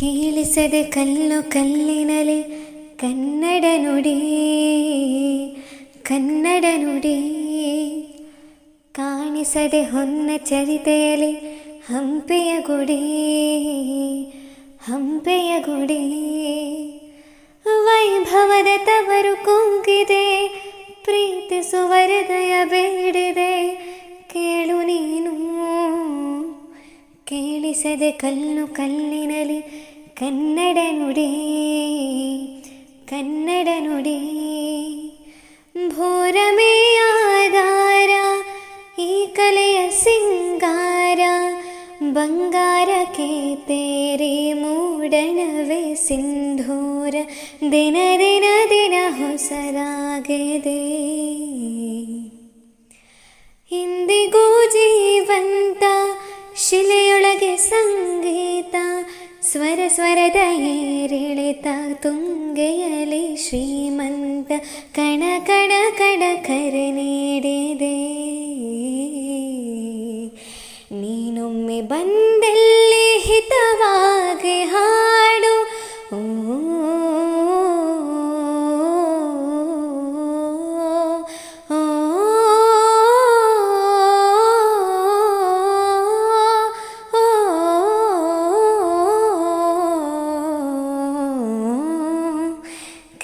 ಕೇಳಿಸದೆ ಕಲ್ಲು ಕಲ್ಲಿನಲೆ, ಕನ್ನಡ ನುಡಿ ಕನ್ನಡ ನುಡಿ. ಕಾಣಿಸದೆ ಹೊನ್ನ ಚರಿತೆಯಲ್ಲಿ ಹಂಪೆಯ ಗುಡಿ ಹಂಪೆಯ ಗುಡಿ. ವೈಭವದ ತವರು ಕುಂಗಿದೆ ಪ್ರೀತಿಸುವ ಹೃದಯ ಬೇಡಿದೆ. ಕೇಳು ನೀನು, ಕೇಳಿಸದೆ ಕಲ್ಲು ಕಲ್ಲಿನಲಿ ಕನ್ನಡ ನುಡಿ ಕನ್ನಡ ನುಡಿ ಭೋರಮೇ ಆಧಾರ ಈ ಕಲೆಯ ಸಿಂಗಾರ ಬಂಗಾರಕ್ಕೆ ತೇರಿ ಮೂಡಣವೇ ಸಿಂಧೂರ ದಿನ ದಿನ ದಿನ ಹೊಸದಾಗಿದೆ ಸ್ವರ ಸ್ವರದ ಏರಿಳಿತ ತುಂಗೆಯಲಿ ಶ್ರೀಮಂತ ಕಣ ಕಣ ಕಣ ಕರೆ ನೀಡಿದೆ ನೀನೊಮ್ಮೆ ಬಂದಲ್ಲಿ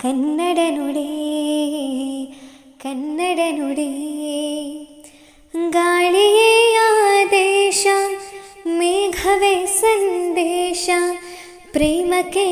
ಕನ್ನಡ ನುಡಿ ಕನ್ನಡ ನುಡಿ ಗಾಳಿಯೇ ಆದೇಶ ಮೇಘವೇ ಸಂದೇಶ ಪ್ರೇಮಕ್ಕೆ